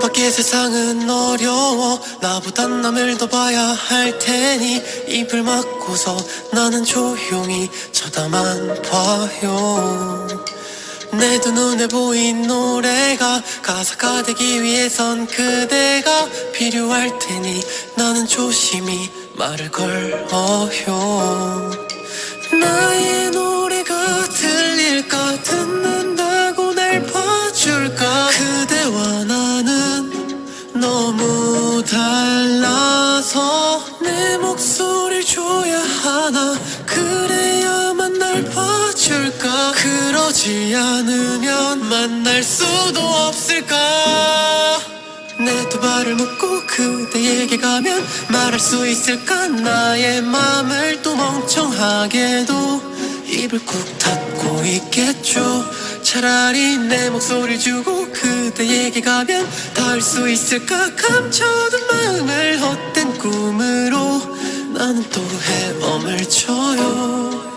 밖에 세상은 어려워. 나보단 남을 더 봐야 할 테니 입을 막고서 나는 조용히 쳐다만 봐요. 내 두 눈에 보인 노래가 가사가 되기 위해선 그대가 필요할 테니 나는 조심히 말을 걸어요. 나의 노 내 목소리를 줘야 하나. 그래야만 날 봐줄까? 그러지 않으면 만날 수도 없을까? 내 두 발을 묶고 그대에게 가면 말할 수 있을까? 나의 맘을 또 멍청하게도 입을 꾹 닫고 있겠죠. 차라리 내 목소리를 주고 그대에게 가면 닿을 수 있을까? 감춰둔 마음을 헛된 꿈으로 나는 또 헤엄을 쳐요